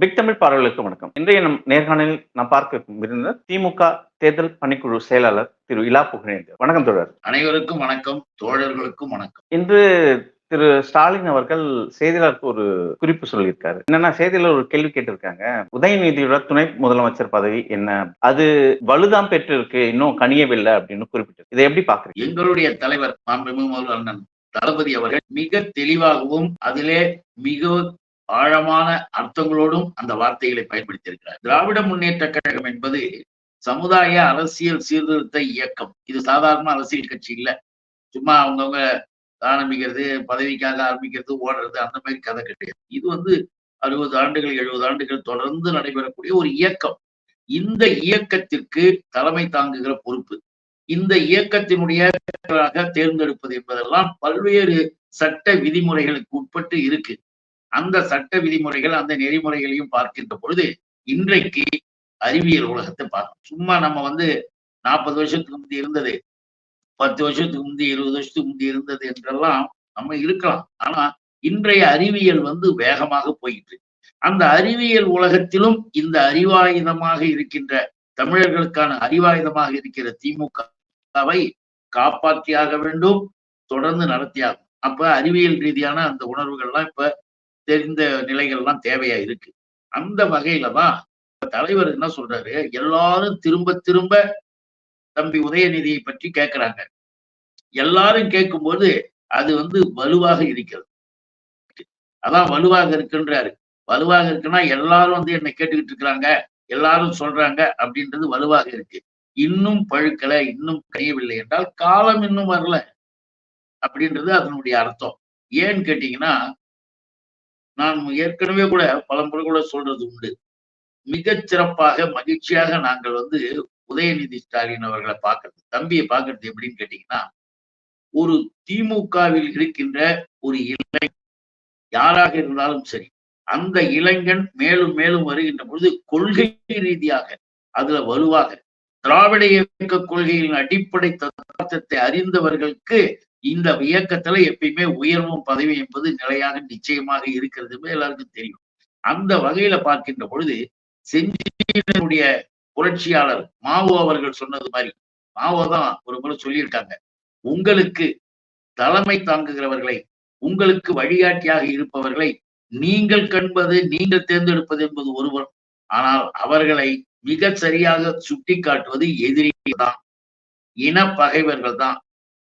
Big Tamil பார்வைகளுக்கு வணக்கம். இன்றைய நம் நேர்காணலில் நாம் பார்க்க விருந்தினர் திமுக தேர்தல் பணிக்குழு செயலாளர் திரு இலா புகழேந்தர் வணக்கம் தொடர் அனைவருக்கும் வணக்கம். தோழர்களுக்கும் வணக்கம். இன்று திரு ஸ்டாலின் அவர்கள் செய்தியாளருக்கு ஒரு குறிப்பு சொல்லியிருக்காரு. என்னன்னா செய்தியில ஒரு கேள்வி கேட்டிருக்காங்க. உதயநிதியோட துணை முதலமைச்சர் பதவி என்ன? அது வலுதான் பெற்றிருக்கு இன்னும் கனியவில்லை அப்படின்னு குறிப்பிட்டு இதை எப்படி பாக்குறீங்க எங்களுடைய தலைவர் தளபதி அவர்கள் மிக தெளிவாகவும் அதிலே மிக ஆழமான அர்த்தங்களோடும் அந்த வார்த்தைகளை பயன்படுத்தியிருக்கிறார். திராவிட முன்னேற்ற கழகம் என்பது சமுதாய அரசியல் சீர்திருத்த இயக்கம். இது சாதாரண அரசியல் கட்சி இல்ல. சும்மா அவங்கவுங்க ஆரம்பிக்கிறது பதவிக்காக ஆரம்பிக்கிறது ஓடுறது அந்த மாதிரி கதை கிடையாது. இது வந்து அறுபது ஆண்டுகள் எழுபது ஆண்டுகள் தொடர்ந்து நடைபெறக்கூடிய ஒரு இயக்கம். இந்த இயக்கத்திற்கு தலைமை தாங்குகிற பொறுப்பு. இந்த இயக்கத்தினுடைய தேர்ந்தெடுப்பது என்பதெல்லாம் பல்வேறு சட்ட விதிமுறைகளுக்கு உட்பட்டு இருக்கு. அந்த சட்ட விதிமுறைகள் அந்த நெறிமுறைகளையும் பார்க்கின்ற பொழுது இன்றைக்கு அறிவியல் உலகத்தை பார்க்கணும். சும்மா நம்ம வந்து நாற்பது வருஷத்துக்கு முந்தி இருந்தது பத்து வருஷத்துக்கு முந்தி இருபது வருஷத்துக்கு முந்தி இருந்தது என்றெல்லாம் நம்ம இருக்கலாம். ஆனா இன்றைய அறிவியல் வந்து வேகமாக போயிட்டு அந்த அறிவியல் உலகத்திலும் இந்த அறிவாயுதமாக இருக்கின்ற தமிழர்களுக்கான அறிவாயுதமாக இருக்கிற திமுகவை காப்பாற்றியாக வேண்டும் தொடர்ந்து நடத்தியாகும் அப்ப அறிவியல் ரீதியான அந்த உணர்வுகள்லாம் இப்ப தெரிந்த நிலைகள்லாம் தேவையா இருக்கு. அந்த வகையில தான் தலைவர் என்ன சொல்றாரு? எல்லாரும் திரும்ப திரும்ப தம்பி உதயநிதியை பற்றி கேட்கிறாங்க எல்லாரும் கேட்கும்போது அது வந்து வலுவாக இருக்கிறது. அதான் வலுவாக இருக்குன்றாரு. வலுவாக இருக்குன்னா எல்லாரும் வந்து என்னை கேட்டுக்கிட்டு இருக்கிறாங்க எல்லாரும் சொல்றாங்க அப்படின்றது வலுவாக இருக்கு. இன்னும் பழுக்கல இன்னும் கழியவில்லை என்றால் காலம் இன்னும் வரல அப்படின்றது அதனுடைய அர்த்தம். ஏன்னு கேட்டீங்கன்னா நான் ஏற்கனவே கூட பலமுறை கூட சொல்றது உண்டு. மிகச் சிறப்பாக மகிழ்ச்சியாக நாங்கள் வந்து உதயநிதி ஸ்டாலின் அவர்களை பார்க்கறது. தம்பியை பார்க்கறது எப்படின்னு கேட்டீங்கன்னா ஒரு திமுகவில் இருக்கின்ற ஒரு இளைஞன் யாராக இருந்தாலும் சரி அந்த இளைஞன் மேலும் மேலும் வருகின்ற பொழுது கொள்கை ரீதியாக அதுல வலுவாக திராவிட இயக்க கொள்கையின் அடிப்படை தத்துவத்தை அறிந்தவர்களுக்கு இந்த இயக்கத்துல எப்பயுமே உயர்வும் பதவி என்பது நிலையாக நிச்சயமாக இருக்கிறது எல்லாருக்கும் தெரியும். அந்த வகையில பார்க்கின்ற பொழுது செஞ்சியினுடைய புரட்சியாளர் மாவோ அவர்கள் சொன்னது மாதிரி மாவோ தான் ஒரு முறை சொல்லியிருக்காங்க உங்களுக்கு தலைமை தாங்குகிறவர்களை உங்களுக்கு வழிகாட்டியாக இருப்பவர்களை நீங்கள் கண்பது நீங்கள் தேர்ந்தெடுப்பது என்பது ஒருவர். ஆனால் அவர்களை மிக சரியாக சுட்டி காட்டுவது எதிரிகள் தான் இன பகைவர்கள் தான்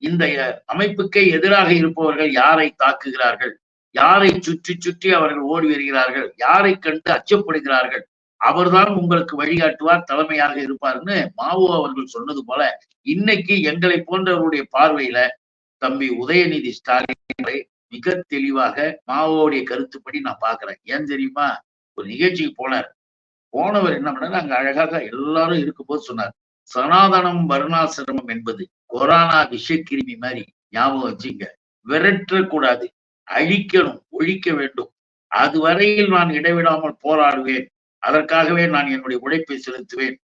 இந்த அமைப்புக்கே எதிராக இருப்பவர்கள் யாரை தாக்குகிறார்கள்? யாரை சுற்றி சுற்றி அவர்கள் ஓடி வருகிறார்கள்? யாரை கண்டு அச்சப்படுகிறார்கள்? அவர்தான் உங்களுக்கு வழிகாட்டுவார் தலைமையாக இருப்பார்னு மாவோ அவர்கள் சொன்னது போல இன்னைக்கு எங்களை போன்றவருடைய பார்வையில தம்பி உதயநிதி ஸ்டாலினை மிக தெளிவாக மாவோடைய கருத்துப்படி நான் பாக்குறேன் ஏன் தெரியுமா? ஒரு நிகழ்ச்சிக்கு போனார். போனவர் என்ன பண்ணார்? அங்க அழகாக எல்லாரும் இருக்கும்போது சொன்னார். சனாதனம் வருணாசிரமம் என்பது கொரோனா விஷக்கிருமி மாதிரி ஞாபகம் வச்சுங்க. விரட்டக்கூடாது. அழிக்கணும் ஒழிக்க வேண்டும். அதுவரையில் நான் இடைவிடாமல் போராடுவேன். அதற்காகவே நான் என்னுடைய உழைப்பை செலுத்துவேன்.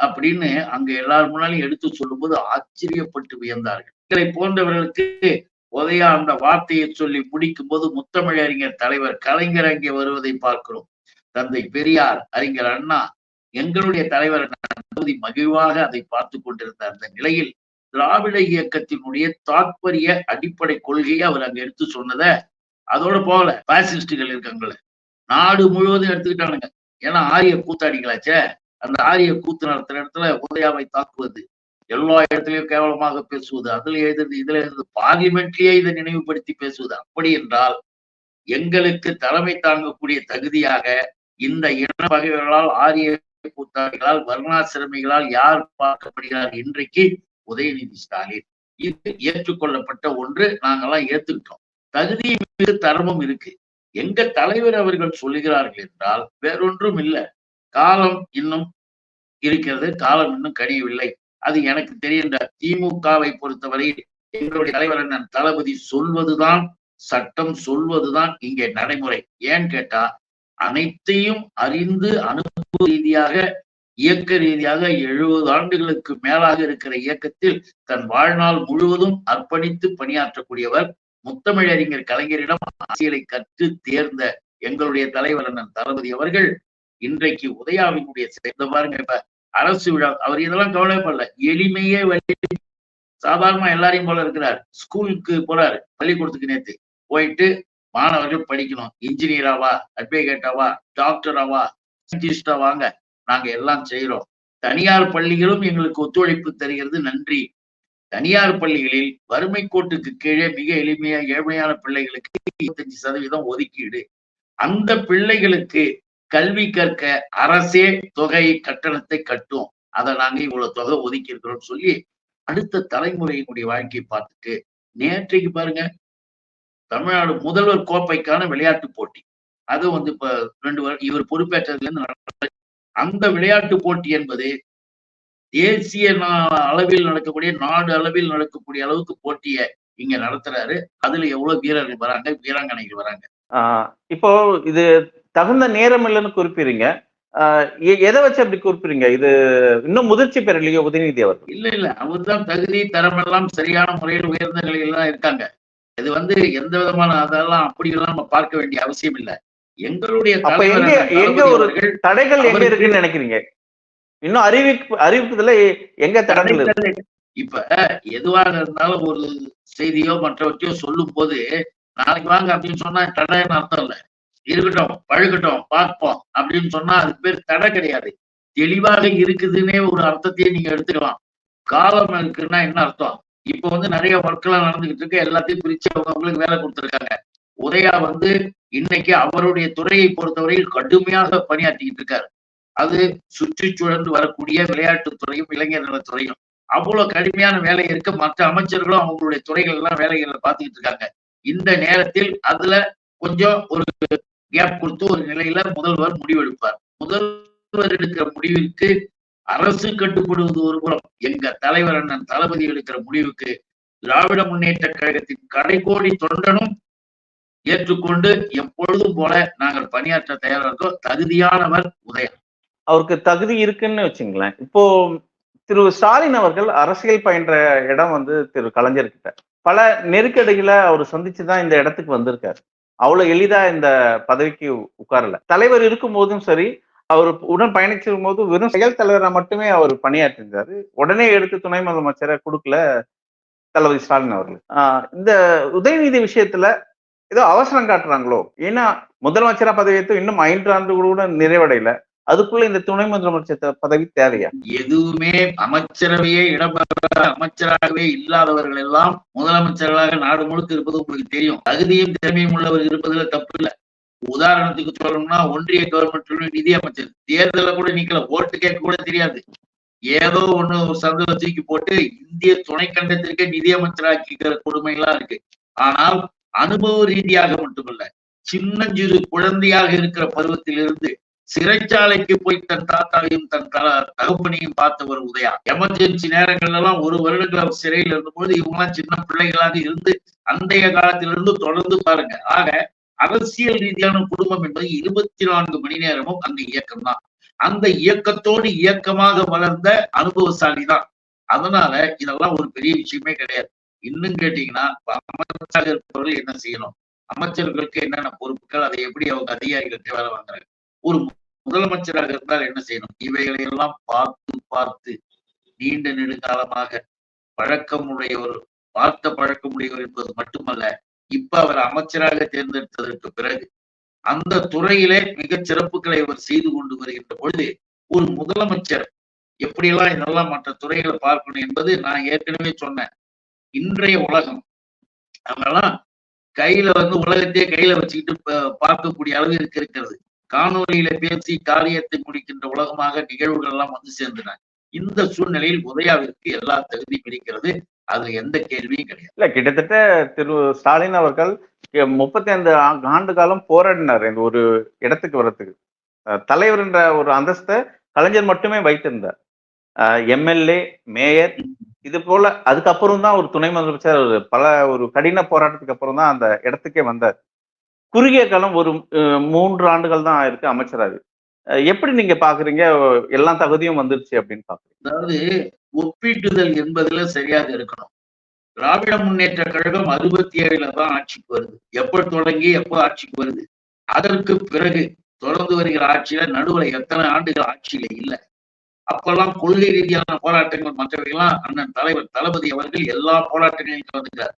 அப்படின்னு அங்க எல்லாரும் முன்னாலையும் எடுத்து சொல்லும்போது ஆச்சரியப்பட்டு வியந்தார்கள். இதை போன்றவர்களுக்கு உதயா அந்த வார்த்தையை சொல்லி முடிக்கும் போது முத்தமிழறிஞர் தலைவர் கலைஞர் அங்கே வருவதை பார்க்கிறோம். தந்தை பெரியார் அறிஞர் அண்ணா எங்களுடைய தலைவர் மகிழ்வாக அதை பார்த்து கொண்டிருந்த அந்த நிலையில் திராவிட இயக்கத்தினுடைய தாற்பரிய அடிப்படை கொள்கையை அவர் அங்க எடுத்து சொன்னத அதோட போகல. பாசிஸ்டுகள் இருக்காங்கள நாடு முழுவதும் எடுத்துக்கிட்டானுங்க. ஏன்னா ஆரிய கூத்தாடிகளாச்சே. அந்த ஆரிய கூத்து நடத்துற இடத்துல உதயாவை தாக்குவது. எல்லா இடத்துலயும் கேவலமாக பேசுவது. அதுல எழுதுறது இதுல எழுதுறது. பார்லிமெண்ட்லயே இதை நினைவுபடுத்தி பேசுவது. அப்படி என்றால் எங்களுக்கு தலைமை தாங்கக்கூடிய தகுதியாக இந்த இன வகைகளால் ஆரிய கூத்தாடிகளால் வர்ணாசிரமிகளால் யார் பார்க்கப்படுகிறார்? இன்றைக்கு உதயநிதி ஸ்டாலின். இது ஏற்றுக்கொள்ளப்பட்ட ஒன்று நாங்கெல்லாம் ஏத்துக்கிட்டோம். தகுதி மீது தர்மம் இருக்கு. எங்க தலைவர் அவர்கள் சொல்லுகிறார்கள் என்றால் வேறொன்றும் இல்லை. காலம் இன்னும் இருக்கிறது. காலம் இன்னும் கனியவில்லை. அது எனக்கு தெரிகின்ற திமுகவை பொறுத்தவரை எங்களுடைய தலைவர் அண்ணன் தளபதி சொல்வதுதான் சட்டம் சொல்வதுதான் இங்கே நடைமுறை. ஏன்னு கேட்டா அனைத்தையும் அறிந்து அனுபவ ரீதியாக இயக்க ரீதியாக எழுபது ஆண்டுகளுக்கு மேலாக இருக்கிற இயக்கத்தில் தன் வாழ்நாள் முழுவதும் அர்ப்பணித்து பணியாற்றக்கூடியவர் முத்தமிழறிஞர் கலைஞரிடம் அரசியலை கற்று தேர்ந்த எங்களுடைய தலைவர் அண்ணன் தளபதி அவர்கள் இன்றைக்கு உதயாவினுடைய சேர்ந்த பாருங்க இப்ப அரசு விழா அவர் இதெல்லாம் கவலைப்படல. எளிமையே வழி. சாதாரணமா எல்லாரையும் போல இருக்கிறார். ஸ்கூலுக்கு போறாரு பள்ளிக்கூடத்துக்கு நேத்து. போயிட்டு மாணவர்கள் படிக்கணும். இன்ஜினியராவா அட்வொகேட்டாவா டாக்டராவா சயின்டிஸ்டா வாங்க. நாங்க எல்லாம் செய்யறோம் தனியார் பள்ளிகளும் எங்களுக்கு ஒத்துழைப்பு தருகிறது. நன்றி. தனியார் பள்ளிகளில் வறுமை கோட்டுக்கு கீழே மிக எளிமையா ஏழ்மையான பிள்ளைகளுக்கு இருபத்தஞ்சு சதவீதம் ஒதுக்கீடு. அந்த பிள்ளைகளுக்கு கல்வி கற்க அரசே தொகை கட்டணத்தை கட்டும். அதை நாங்க இவ்வளவு தொகை ஒதுக்கி இருக்கிறோம்னு சொல்லி அடுத்த தலைமுறையினுடைய வாழ்க்கையை பார்த்துட்டு நேற்றைக்கு பாருங்க தமிழ்நாடு முதல்வர் கோப்பைக்கான விளையாட்டு போட்டி. அது வந்து இப்ப ரெண்டு இவர் பொறுப்பேற்றதுல இருந்து அந்த விளையாட்டு போட்டி என்பது தேசிய அளவில் நடக்கக்கூடிய நாடு அளவில் நடக்கக்கூடிய அளவுக்கு போட்டியை இங்க நடத்துறாரு. அதுல எவ்வளவு வீரர்கள் வராங்க வீராங்கனைகள் வராங்க. இப்போ இது தகுந்த நேரம் இல்லைன்னு குறிப்பிடுறீங்க. எதை வச்சு அப்படி குறிப்பிடுறீங்க? இது இன்னும் முதிர்ச்சி பெறலையோ உதயநிதி அவர்கள்? இல்ல இல்ல. அவர்தான் தகுதி தரம் எல்லாம் சரியான முறையில் உயர்ந்த நிலையில் தான் இருக்காங்க. இது வந்து எந்த விதமான அதெல்லாம் அப்படி எல்லாம் நம்ம பார்க்க வேண்டிய அவசியம் இல்ல. எங்களுடைய எங்க- ஒரு தடைகள் எங்க இருக்குன்னு நினைக்கிறீங்க? இன்னும் அறிவிப்பு அறிவிப்புல எங்க இருக்கு? இப்ப எதுவாக இருந்தாலும் ஒரு செய்தியோ மற்றவற்றையோ சொல்லும் போது நாளைக்கு வாங்க அப்படின்னு சொன்னா தடைன்னு அர்த்தம் இல்ல. இருக்கட்டும் பழுக்கட்டும் பார்ப்போம் அப்படின்னு சொன்னா அதுக்கு பேர் தடை கிடையாது. தெளிவாக இருக்குதுன்னே ஒரு அர்த்தத்தையே நீங்க எடுத்துக்கலாம். காலம் இருக்குன்னா என்ன அர்த்தம்? இப்ப வந்து நிறைய ஒர்க் எல்லாம் நடந்துகிட்டு இருக்கு. எல்லாத்தையும் பிரிச்சு அவங்க அவங்களுக்கு வேலை கொடுத்துருக்காங்க. உதயா வந்து இன்னைக்கு அவருடைய துறையை பொறுத்தவரையில் கடுமையாக பணியாற்றிக்கிட்டு இருக்காரு. அது சுற்றி வரக்கூடிய விளையாட்டுத் துறையும் இளைஞர் நலத்துறையும் அவ்வளவு கடுமையான வேலை இருக்கு. மற்ற அமைச்சர்களும் அவங்களுடைய துறைகள் எல்லாம் வேலைகளை பார்த்துக்கிட்டு இருக்காங்க. இந்த நேரத்தில் அதுல கொஞ்சம் ஒரு கேப் கொடுத்து ஒரு நிலையில முதல்வர் முடிவெடுப்பார். முதல்வர் எடுக்கிற முடிவிற்கு அரசு கட்டுப்படுவது ஒரு புறம். எங்க தலைவர் அண்ணன் தளபதி எடுக்கிற முடிவுக்கு திராவிட முன்னேற்ற கழகத்தின் கடைகோடி தொண்டனும் ஏற்றுக்கொண்டு எப்பொழுதும் போல நாங்கள் பணியாற்ற தயாராக இருக்கோம் தகுதியானவர் உதயம் அவருக்கு தகுதி இருக்குன்னு வச்சுங்களேன். இப்போ திரு ஸ்டாலின் அவர்கள் அரசியல் பயின்ற இடம் வந்து திரு கலைஞர் கிட்ட. பல நெருக்கடிகளை அவர் சந்திச்சுதான் இந்த இடத்துக்கு வந்திருக்காரு. அவ்வளவு எளிதா இந்த பதவிக்கு உட்காரல. தலைவர் இருக்கும் போதும் சரி அவர் உடன் பயணிச்சிருக்கும் போது வெறும் செயல் தலைவரா மட்டுமே அவர் பணியாற்றிருந்தாரு உடனே எடுத்து துணை முதலமைச்சரை கொடுக்கல தளபதி ஸ்டாலின் அவர்கள். ஆஹ் இந்த உதயநிதி விஷயத்துல ஏதோ அவசரம் காட்டுறாங்களோ? ஏன்னா முதலமைச்சரா பதவியேற்று இன்னும் ஐந்து ஆண்டு கூட நிறைவடையல. அதுக்குள்ள இந்த துணை முதலமைச்சர் பதவி தேவையா? எதுவுமே அமைச்சரவையே இடம்பெற அமைச்சராகவே இல்லாதவர்கள் எல்லாம் முதலமைச்சர்களாக நாடு முழுக்க இருப்பது உங்களுக்கு தெரியும். தகுதியும் திறமையும் உள்ளவர் இருப்பதுல தப்பு இல்ல. உதாரணத்துக்கு சொல்லணும்னா ஒன்றிய கவர்மெண்ட் நிதி அமைச்சர். தேர்தல கூட நீக்கல ஓட்டு கேட்க கூட தெரியாது. ஏதோ ஒண்ணு ஒரு சந்தல தூக்கி போட்டு இந்திய துணைக்கண்டத்திற்கே நிதி அமைச்சராக்கிக்கிற கொடுமை எல்லாம் இருக்கு. ஆனால் அனுபவ ரீதியாக மட்டுமல்ல சின்னஞ்சிறு குழந்தையாக இருக்கிற பருவத்திலிருந்து சிறைச்சாலைக்கு போய் தன் தாத்தாவையும் தன் த தகப்பனையும் பார்த்தவர் உதயா. எமர்ஜென்சி நேரங்கள்ல எல்லாம் ஒரு வருடங்கள் சிறையில் இருந்தபோது இவங்க எல்லாம் சின்ன பிள்ளைகளாக இருந்து அந்தைய காலத்திலிருந்து தொடர்ந்து பாருங்க. ஆக அரசியல் ரீதியான குடும்பம் என்பது இருபத்தி நான்கு மணி நேரமும் அந்த இயக்கம் தான். அந்த இயக்கத்தோடு இயக்கமாக வளர்ந்த அனுபவசாலி தான். அதனால இதெல்லாம் ஒரு பெரிய விஷயமே கிடையாது. இன்னும் கேட்டீங்கன்னா அமைச்சராக இருப்பவர்கள் என்ன செய்யணும்? அமைச்சர்களுக்கு என்னென்ன பொறுப்புகள்? அதை எப்படி அவங்க அதிகாரிகளுக்கு வேலை வாங்குறாங்க? ஒரு முதலமைச்சராக இருந்தால் என்ன செய்யணும்? இவைகளை எல்லாம் பார்த்து பார்த்து நீண்ட நெடுங்காலமாக பழக்கமுடையவர் பார்த்த பழக்கமுடையவர் என்பது மட்டுமல்ல இப்ப அவர் அமைச்சராக தேர்ந்தெடுத்ததற்கு பிறகு அந்த துறையிலே மிகச் சிறப்புகளை அவர் செய்து கொண்டு வருகின்ற பொழுது ஒரு முதலமைச்சர் எப்படியெல்லாம் இதெல்லாம் மற்ற துறைகளை பார்க்கணும் என்பது நான் ஏற்கனவே சொன்னேன். இன்றைய உலகம். அவங்கெல்லாம் கையில வந்து உலகத்தையே கையில வச்சுக்கிட்டு பார்க்கக்கூடிய அளவு இருக்கிறது. காணொலியில பேசி காரியத்தை முடிக்கின்ற உலகமாக நிகழ்வுகள் எல்லாம் வந்து சேர்ந்தன. இந்த சூழ்நிலையில் உதயாவிற்கு எல்லா தகுதியும் இருக்கிறது. அதுல எந்த கேள்வியும் கிடையாது. இல்ல கிட்டத்தட்ட திரு ஸ்டாலின் அவர்கள் முப்பத்தி ஐந்து ஆண்டு காலம் போராடினார் இந்த ஒரு இடத்துக்கு வர்றதுக்கு. தலைவர் என்ற ஒரு அந்தஸ்தை கலைஞர் மட்டுமே வைத்திருந்தார். எம்எல்ஏ மேயர் இது போல அதுக்கப்புறம் தான் ஒரு துணை முதலமைச்சர் ஒரு பல ஒரு கடின போராட்டத்துக்கு அப்புறம் தான் அந்த இடத்துக்கே வந்தார். குறுகிய காலம் ஒரு மூன்று ஆண்டுகள் தான் ஆயிருக்கு அமைச்சராக அஹ், எப்படி நீங்க பாக்குறீங்க? எல்லா தகுதியும் வந்துருச்சு அப்படின்னு பாக்குறீங்க. அதாவது ஒப்பீட்டுதல் என்பதுல சரியாக இருக்கணும். திராவிட முன்னேற்ற கழகம் அறுபத்தி ஏழுல தான் ஆட்சிக்கு வருது. எப்ப தொடங்கி எப்ப ஆட்சிக்கு வருது? அதற்கு பிறகு தொடர்ந்து வருகிற ஆட்சியில நடுவுல எத்தனை ஆண்டுகள் ஆட்சியில இல்ல? அப்பெல்லாம் கொள்கை ரீதியான போராட்டங்கள் மற்றவைகள்லாம் அண்ணன் தலைவர் தளபதி அவர்கள் எல்லா போராட்டங்களையும் கலந்துக்கிறார்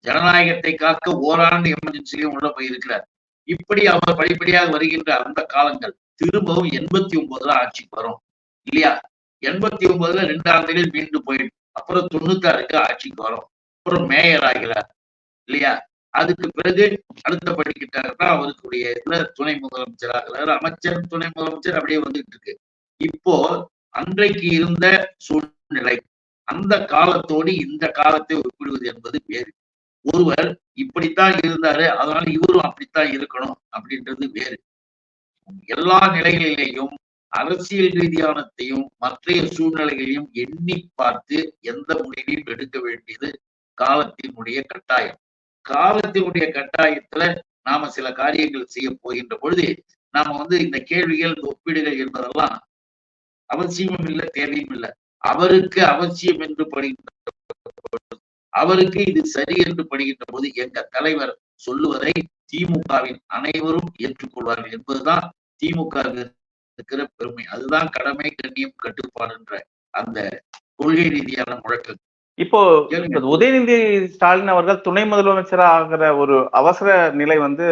ஜனநாயகத்தை காக்க ஓராண்டு எமர்ஜென்சிலையும் உள்ள போயிருக்கிறார். இப்படி அவர் படிப்படியாக வருகின்ற அந்த காலங்கள் திரும்பவும் எண்பத்தி ஒன்பதுல ஆட்சிக்கு வரும். இல்லையா? எண்பத்தி ஒன்பதுல ரெண்டு ஆண்டுகள் மீண்டும் போயிடும். அப்புறம் தொண்ணூத்தாறுக்கு ஆட்சிக்கு வரும். அப்புறம் மேயர் ஆகிறார். இல்லையா? அதுக்கு பிறகு அடுத்த படிக்கிட்டாருன்னா அவருக்குடைய இதுல துணை முதலமைச்சர் ஆகிறார். அமைச்சர் துணை முதலமைச்சர் அப்படியே வந்துட்டு இருக்கு. இப்போ அன்றைக்கு இருந்த சூழ்நிலை அந்த காலத்தோடு இந்த காலத்தை ஒப்பிடுவது என்பது வேறு. ஒருவர் இப்படித்தான் இருந்தாரு அதனால இவரும் அப்படித்தான் இருக்கணும் அப்படின்றது வேறு. எல்லா நிலைகளிலேயும் அரசியல் ரீதியானத்தையும் மற்றைய சூழ்நிலைகளையும் எண்ணி பார்த்து எந்த முடிவையும் எடுக்க வேண்டியது காலத்தினுடைய கட்டாயம். காலத்தினுடைய கட்டாயத்துல நாம சில காரியங்கள் செய்ய போகின்ற பொழுது நாம வந்து இந்த கேள்விகள் இந்த ஒப்பீடுகள் என்பதெல்லாம் அவசியமும் இல்லை தேவையும் இல்லை. அவருக்கு அவசியம் என்று படுகின்ற அவருக்கு இது சரி என்று படுகின்ற போது எங்க தலைவர் சொல்லுவதை திமுகவின் அனைவரும் ஏற்றுக்கொள்வார்கள் என்பதுதான் திமுக இருக்கிற பெருமை. அதுதான் கடமை கண்ணியம் கட்டுப்பாடுன்ற அந்த கொள்கை ரீதியான முழக்கம் இப்போ உதயநிதி ஸ்டாலின் அவர்கள் துணை முதலமைச்சர் ஆகிற ஒரு அவசர நிலை வந்து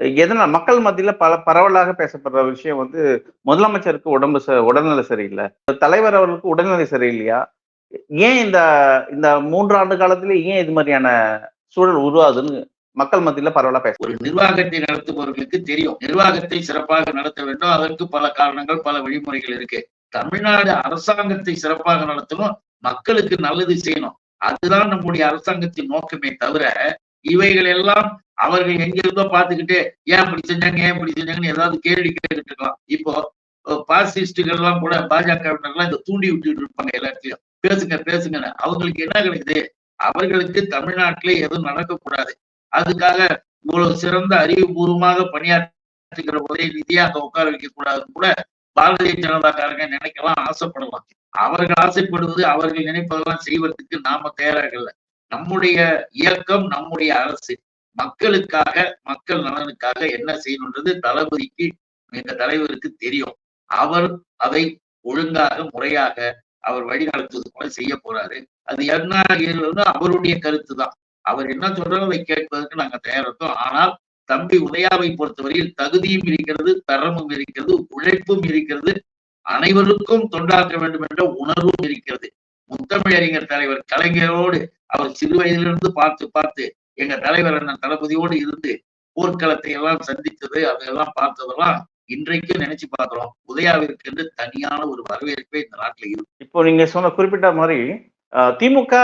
எதனால் மக்கள் மத்தியில பல பரவலாக பேசப்படுற விஷயம் வந்து முதலமைச்சருக்கு உடம்பு ச- உடல்நிலை சரியில்லை. தலைவர் அவர்களுக்கு உடல்நிலை சரியில்லையா? ஏன் இந்த இந்த மூன்று ஆண்டு காலத்துல ஏன் இது மாதிரியான சூழல் உருவாதுன்னு மக்கள் மத்தியில பரவலா பேச ஒரு நிர்வாகத்தை நடத்துபவர்களுக்கு தெரியும். நிர்வாகத்தை சிறப்பாக நடத்த வேண்டும். அதற்கு பல காரணங்கள் பல வழிமுறைகள் இருக்கு. தமிழ்நாடு அரசாங்கத்தை சிறப்பாக நடத்தணும். மக்களுக்கு நல்லது செய்யணும். அதுதான் நம்முடைய அரசாங்கத்தின் நோக்கமே தவிர இவைகள் எல்லாம் அவர்கள் எங்கிருந்தோ பார்த்துக்கிட்டு ஏன் இப்படி செஞ்சாங்க ஏன் இப்படி செஞ்சாங்கன்னு ஏதாவது கேள்வி கேட்டுட்டு இருக்கலாம். இப்போ பாசிஸ்டுகள் எல்லாம் கூட பாஜக இந்த தூண்டி விட்டுட்டு இருப்பாங்க எல்லாத்தையும் பேசுங்க பேசுங்கன்னு. அவங்களுக்கு என்ன கிடைக்குது? அவர்களுக்கு தமிழ்நாட்டிலே எதுவும் நடக்கக்கூடாது. அதுக்காக இவ்வளவு சிறந்த அறிவுபூர்வமாக பணியாற்றுகிற ஒரே நிதியை அங்க உட்கார வைக்க கூடாதுன்னு கூட பாரதிய ஜனதாக்காரங்க நினைக்கலாம் ஆசைப்படலாம். அவர்கள் ஆசைப்படுவது அவர்கள் நினைப்பதெல்லாம் செய்வதற்கு நாம தயாராக இல்லை. நம்முடைய இயக்கம் நம்முடைய அரசு. மக்களுக்காக மக்கள் நலனுக்காக என்ன செய்யணுன்றது தளபதிக்கு எங்க தலைவருக்கு தெரியும். அவர் அதை ஒழுங்காக முறையாக அவர் வழிநடத்துவது போல செய்ய போறாரு. அது என்ன அவருடைய கருத்து தான். அவர் என்ன சொல்றாரோ அதை கேட்பதற்கு நாங்க தயாரித்தோம் ஆனால் தம்பி உதயாவை பொறுத்தவரையில் தகுதியும் இருக்கிறது தரமும் இருக்கிறது உழைப்பும் இருக்கிறது. அனைவருக்கும் தொண்டாற்ற வேண்டும் என்ற உணர்வும் இருக்கிறது. முத்தமிழறிஞர் தலைவர் கலைஞரோடு அவர் சிறு வயதிலிருந்து பார்த்து பார்த்து எங்க தலைவர் அண்ணன் தளபதியோடு இருந்து போர்க்களத்தை எல்லாம் சந்தித்தது அதெல்லாம் பார்த்ததெல்லாம் இன்றைக்கும் நினைச்சு பார்க்கிறோம். உதயாவிற்கு என்று தனியான ஒரு வரவேற்பே இந்த நாட்டுல இருக்கு. இப்போ நீங்க சொன்ன குறிப்பிட்ட மாதிரி திமுக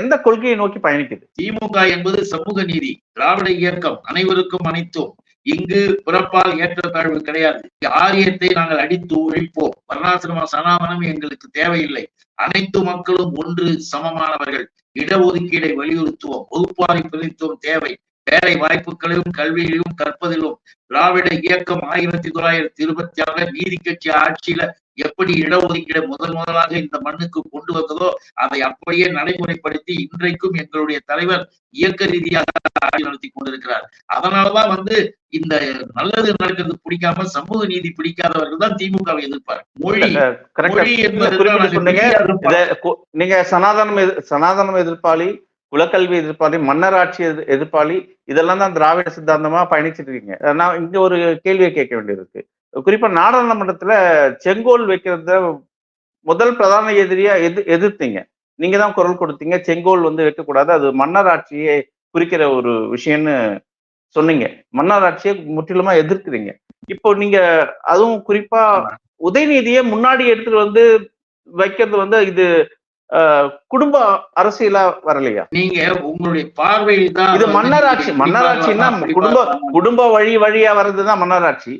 எந்த கொள்கையை நோக்கி பயணிக்குது? திமுக என்பது சமூக நீதி திராவிட இயக்கம் அனைவருக்கும் அனைத்தும். இங்கு பிறப்பால் ஏற்றத்தாழ்வு கிடையாது. ஆரியத்தை நாங்கள் அடித்து ஒழிப்போம். வர்ணாசிரம சனாதனம் எங்களுக்கு தேவையில்லை. அனைத்து மக்களும் ஒன்று சமமானவர்கள். இடஒதுக்கீடை வலியுறுத்துவோம். வகுப்பாரி பிரதித்துவம் தேவை. வேலை வாய்ப்புகளிலும் கல்வியிலும் கற்பதிலும் திராவிட இயக்கம் ஆயிரத்தி தொள்ளாயிரத்தி இருபத்தி ஆறுல நீதி கட்சி ஆட்சியில எப்படி இடஒதுக்கீடு முதல் முதலாக இந்த மண்ணுக்கு கொண்டு வந்ததோ அதை அப்படியே நடைமுறைப்படுத்தி இன்றைக்கும் எங்களுடைய தலைவர் இயக்க ரீதியாக ஆட்சி நடத்தி கொண்டிருக்கிறார். அதனாலதான் வந்து இந்த நல்லது நடக்கிறது பிடிக்காம சமூக நீதி பிடிக்காதவர்கள் தான் திமுகவை எதிர்ப்பார் மொழி மொழி என்பது நீங்க சனாதனம் எதிர்- சனாதனம் எதிர்ப்பாளி குலக்கல்வி எதிர்ப்பாளி மன்னர் ஆட்சி எதிர்- எதிர்ப்பாளி இதெல்லாம் தான் திராவிட சித்தாந்தமா பயணிச்சிட்டு இருக்கீங்க. நான் இங்க ஒரு கேள்வியை கேட்க வேண்டியது இருக்கு குறிப்பா நாடாளுமன்றத்துல செங்கோல் வைக்கிறத முதல் பிரதான எதிரியா எது எதிர்த்தீங்க? நீங்க தான் குரல் கொடுத்தீங்க. செங்கோல் வந்து வைக்கக்கூடாது அது மன்னர் ஆட்சியை குறிக்கிற ஒரு விஷயம்னு சொன்னீங்க. மன்னர் ஆட்சியை முற்றிலுமா எதிர்க்கிறீங்க. இப்போ நீங்க அதுவும் குறிப்பா உதயநிதியை முன்னாடி எடுத்துட்டு வந்து வைக்கிறது வந்து இது குடும்ப அரசியலா வரலையா? நீங்க உங்களுடைய பார்வையில் தான் இது மன்னராட்சி மன்னராட்சின்னா குடும்ப. குடும்ப வழி வழியா வர்றதுதான் மன்னராட்சி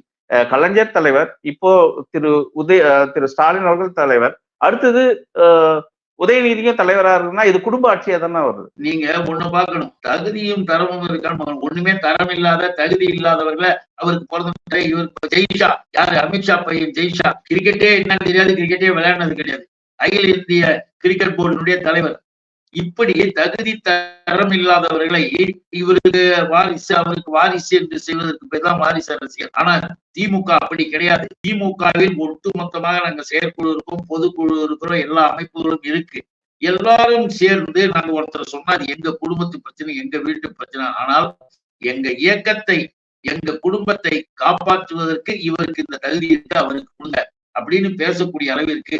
கலைஞர் தலைவர் இப்போ திரு உதய திரு ஸ்டாலின் அவர்கள் தலைவர். அடுத்தது அஹ், உதயநிதியும் தலைவரா இருக்குன்னா இது குடும்ப ஆட்சியா தானே வருது. நீங்க ஒண்ணு பாக்கணும் தகுதியும் தரமும் இருக்கான்னு ஒண்ணுமே தரம் இல்லாத தகுதி இல்லாதவர்களை அவருக்கு பிறந்த இவருக்கு ஜெய்ஷா யாரு? அமித்ஷா பையன் ஜெய்ஷா கிரிக்கெட்டே என்னன்னு தெரியாது. கிரிக்கெட்டே விளையாடினது கிடையாது. அகில இந்திய கிரிக்கெட் போர்டினுடைய தலைவர். இப்படி தகுதி தரம் இல்லாதவர்களை இவருக்கு வாரிசு அவருக்கு வாரிசு என்று செய்வதற்கு பேர் தான் வாரிசு அரசியல். ஆனா திமுக அப்படி கிடையாது. திமுகவில் ஒட்டுமொத்தமாக நாங்க செயற்குழு இருக்கோம் பொதுக்குழு இருக்கிறோம் எல்லா அமைப்புகளும் இருக்கு. எல்லாரும் சேர்ந்து நாங்க ஒருத்தர் சொன்னா அது எங்க குடும்பத்து பிரச்சனை எங்க வீட்டு பிரச்சனை. ஆனால் எங்க இயக்கத்தை எங்க குடும்பத்தை காப்பாற்றுவதற்கு இவருக்கு இந்த தகுதி இருக்கு அவருக்கு கொடுங்க அப்படின்னு பேசக்கூடிய அளவிற்கு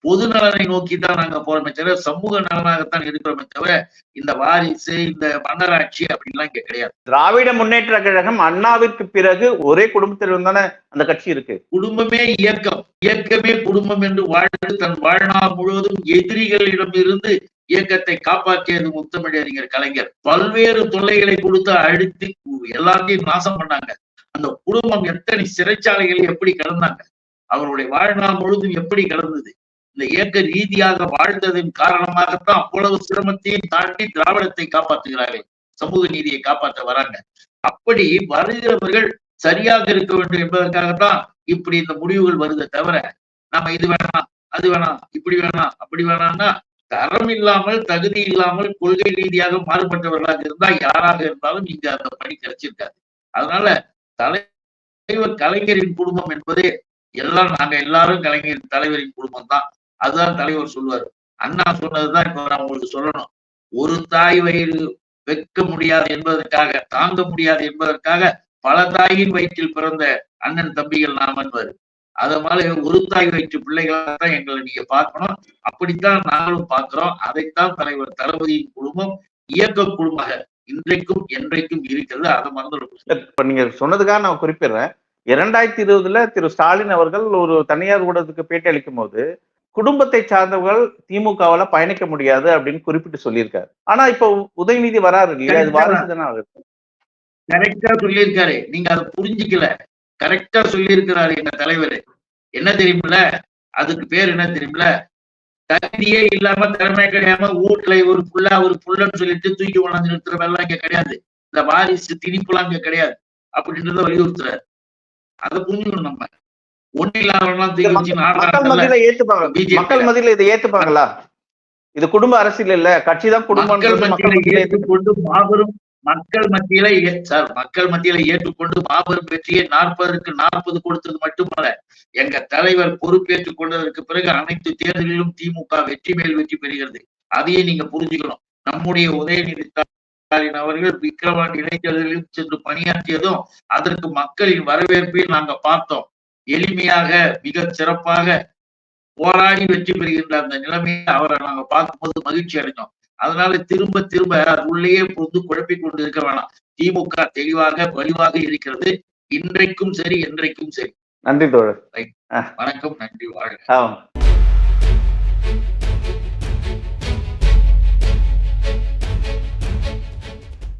பொது நலனை நோக்கி தான் நாங்க போறோமே தவிர சமூக நலனாகத்தான் இருக்கிறோமே தவிர இந்த வாரிசு இந்த மன்னராட்சி அப்படின்லாம் இங்க கிடையாது. திராவிட முன்னேற்ற கழகம் அண்ணாவிற்கு பிறகு ஒரே குடும்பத்தில் தானே அந்த கட்சி இருக்கு. குடும்பமே இயக்கம். இயக்கமே குடும்பம் என்று வாழ்ந்து தன் வாழ்நாள் முழுவதும் எதிரிகளிடம் இருந்து இயக்கத்தை காப்பாற்றியது முத்தமிழறிஞர் கலைஞர். பல்வேறு தொல்லைகளை கொடுத்து அழுத்தி எல்லாத்தையும் நாசம் பண்ணாங்க. அந்த குடும்பம் எத்தனை சிறைச்சாலைகளை எப்படி கடந்தாங்க? அவருடைய வாழ்நாள் முழுதும் எப்படி கடந்தது? இந்த இயக்க ரீதியாக வாழ்ந்ததன் காரணமாகத்தான் அவ்வளவு சிரமத்தையும் தாண்டி திராவிடத்தை காப்பாற்றுகிறார்கள். சமூக நீதியை காப்பாற்ற வராங்க. அப்படி வருகிறவர்கள் சரியாக இருக்க வேண்டும் என்பதற்காகத்தான் இப்படி இந்த முடிவுகள் வருதே தவிர நம்ம இது வேணாம் அது வேணாம் இப்படி வேணாம் அப்படி வேணாம்னா தரம் இல்லாமல் தகுதி இல்லாமல் கொள்கை ரீதியாக மாறுபட்டவர்களாக இருந்தா யாராக இருந்தாலும் இங்க அந்த பணி கிடைச்சிருக்காது. அதனால தலைவர் கலைஞரின் குடும்பம் என்பது எல்லாம் நாங்க எல்லாரும் கலைஞரின் தலைவரின் குடும்பம் தான் அதுதான் தலைவர் சொல்லுவார். அண்ணா சொன்னதுதான் இப்ப நான் உங்களுக்கு சொல்லணும். ஒரு தாய் வயிறு வைக்க முடியாது என்பதற்காக தாங்க முடியாது என்பதற்காக பல தாயின் வயிற்றில் பிறந்த அண்ணன் தம்பிகள் நாம் என்பது. மாதிரி ஒரு தாய் வயிற்று பிள்ளைகளாக எங்களை நீங்க பார்க்கணும். அப்படித்தான் நாங்களும் பார்க்கிறோம். அதைத்தான் தலைவர் தளபதியின் குடும்பம் இயக்க குழுமாக இன்றைக்கும் என்றைக்கும் இருக்கிறது. அதை மறந்துடும் இப்ப நீங்க சொன்னதுக்காக நான் குறிப்பிடுறேன். இரண்டாயிரத்தி இருபதுல திரு ஸ்டாலின் அவர்கள் ஒரு தனியார் ஊடகத்துக்கு பேட்டி அளிக்கும் போது குடும்பத்தை சார்ந்தவர்கள் திமுகவால பயணிக்க முடியாது அப்படின்னு குறிப்பிட்டு சொல்லியிருக்காரு. ஆனா இப்ப உதயநிதி வராரு இல்லையா? அது வாரிசு தானே ஆகுது. கரெக்டா சொல்லியிருக்காரு. நீங்க அதை புரிஞ்சுக்கல. கரெக்டா சொல்லியிருக்கிறாரு எங்க தலைவர். என்ன தெரியுமில்ல? அதுக்கு பேர் என்ன தெரியுமில்ல? தகுதியே இல்லாம திறமை கிடையாம வீட்டுல ஒரு புள்ள ஒரு புள்ளன்னு சொல்லிட்டு தூக்கி கொண்டாந்து நிறுத்துறவெல்லாம் இங்க கிடையாது. இந்த வாரிசு திணிப்புலாம் இங்க கிடையாது. அப்படின்றத வலியுறுத்துறாரு. அதை புரிஞ்சுக்கணும் நம்ம. மக்கள் மத்தியில ஏத்துப்பாங்க. BJP ல. மக்கள் மத்தியில இதை ஏத்துப்பாங்களா? இது குடும்ப அரசியல் இல்ல. கட்சி தான் குடும்பம் ஏற்றுக்கொண்டு மாபெரும் மக்கள் மத்தியில சார் மக்கள் மத்தியில ஏற்றுக்கொண்டு மாபெரும் வெற்றியை நாற்பதற்கு நாற்பது கொடுத்தது மட்டுமல்ல. எங்க தலைவர் பொறுப்பேற்றுக் கொண்டதற்கு பிறகு அனைத்து தேர்தலிலும் திமுக வெற்றி மேல் வெற்றி பெறுகிறது. அதையே நீங்க புரிஞ்சுக்கணும். நம்முடைய உதயநிதி ஸ்டாலின் அவர்கள் விக்கிரவாண்டி இடைத்தேர்தலில் சென்று பணியாற்றியதும் அதற்கு மக்களின் வரவேற்பையும் நாங்க பார்த்தோம். எளிமையாக மிக சிறப்பாக போராடி வெற்றி பெறுகின்ற அந்த நிலைமையை அவரை நாங்க பார்க்கும்போது மகிழ்ச்சி அடைஞ்சோம். அதனால திரும்ப திரும்ப அது உள்ளேயே புகுந்து குழப்பிக் கொண்டு இருக்க வேணாம். திமுக தெளிவாக வலிவாக இருக்கிறது. இன்றைக்கும் சரி என்றைக்கும் சரி. நன்றி தோழர். வணக்கம் நன்றி வாழ்க.